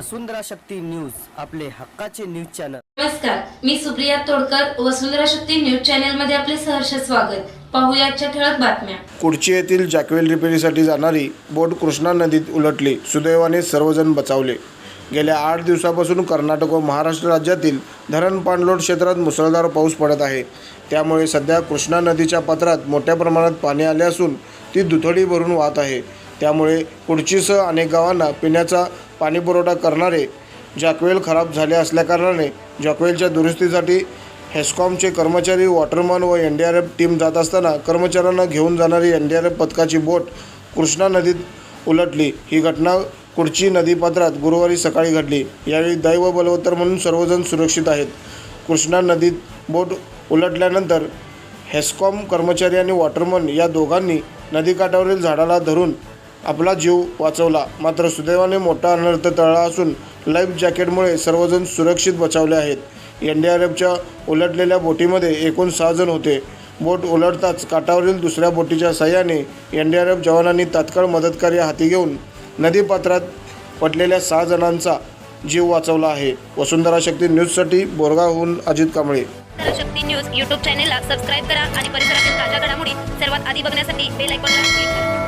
वसुंधरा Shakti news आपले हक्काचे news channel. नमस्कार मी सुप्रिया तोडकर वसुंधरा शक्ती न्यूज चॅनलमध्ये आपले सहर्ष स्वागत. पाहूया आजच्या ठळक बातम्या. कुडची येथील जॅकवेल रिपेरीसाठी जाणारी बोट कृष्णा नदीत उलटली. सुदैवाने सर्वजण बचावले. गेल्या आठ दिवसापासून कर्नाटक व महाराष्ट्र राज्यातील धरण पाणलोट क्षेत्रात मुसळधार पाऊस पडत आहे. त्यामुळे सध्या कृष्णा नदीच्या पात्रात मोठ्या प्रमाणात पाणी आले असून ती दुथडी भरून वाहत आहे. त्यामुळे कुडचीसह अनेक गावांना पिण्याचा पाणीपुरवठा करणारे जॅकवेल खराब झाले असल्याकारणाने जॅकवेलच्या दुरुस्तीसाठी हेस्कॉमचे कर्मचारी वॉटरमन व N D R F team जात असताना कर्मचाऱ्यांना घेऊन जाणारी एन डी आर एफ पथकाची बोट कृष्णा नदीत उलटली. ही घटना कुडची नदीपात्रात गुरुवारी सकाळी घडली. यावेळी दैव बलवत्तर म्हणून सर्वजण सुरक्षित आहेत. कृष्णा नदीत बोट उलटल्यानंतर हेस्कॉम कर्मचारी आणि वॉटरमन या दोघांनी नदीकाठावरील झाडाला धरून आपला जीव वाचवला. मात्र सुदैवाने मोठा अनर्थ टळला असून लाईफ जॅकेटमुळे सर्वजण सुरक्षित बचावले आहेत. एन डी आर एफच्या उलटलेल्या बोटीमध्ये एकूण सहा जण होते. बोट उलटताच काठावरील दुसऱ्या बोटीच्या सहाय्याने एन डी आर एफ जवानांनी तात्काळ मदतकार्य हाती घेऊन नदीपात्रात पडलेल्या सहा जणांचा जीव वाचवला आहे. वसुंधरा शक्ती न्यूजसाठी बोरगावहून अजित कांबळे. शक्ती न्यूज यूट्यूब चॅनेलला सबस्क्राईब करा आणि परिसरातील ताज्या घडामोडी सर्वात आधी बघण्यासाठी बेल आयकॉनला क्लिक करा.